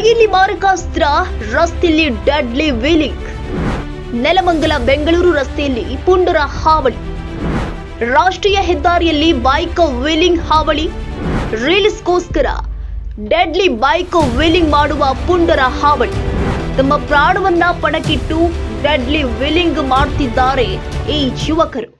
ಕೈಯಲ್ಲಿ ಮಾರಕಾಸ್ತ್ರ ರಸ್ತೆಯಲ್ಲಿ deadly wheeling. Nelamangala Bengaluru ರಸ್ತೆಯಲ್ಲಿ ಪುಂಡರ ಹಾವಳಿ. ರಾಷ್ಟ್ರೀಯ ಹೆದ್ದಾರಿಯಲ್ಲಿ ಬೈಕ್ ವೀಲಿಂಗ್ ಹಾವಳಿ. ರೀಲ್ಸ್ಗೋಸ್ಕರ ಡೆಡ್ಲಿ ಬೈಕ್ ವೀಲಿಂಗ್ ಮಾಡುವ ಪುಂಡರ ಹಾವಳಿ. ತಮ್ಮ ಪ್ರಾಣವನ್ನ ಪಣಕ್ಕಿಟ್ಟು ಡೆಡ್ಲಿ ವೀಲಿಂಗ್ ಮಾಡುತ್ತಿದ್ದಾರೆ ಈ ಯುವಕರು.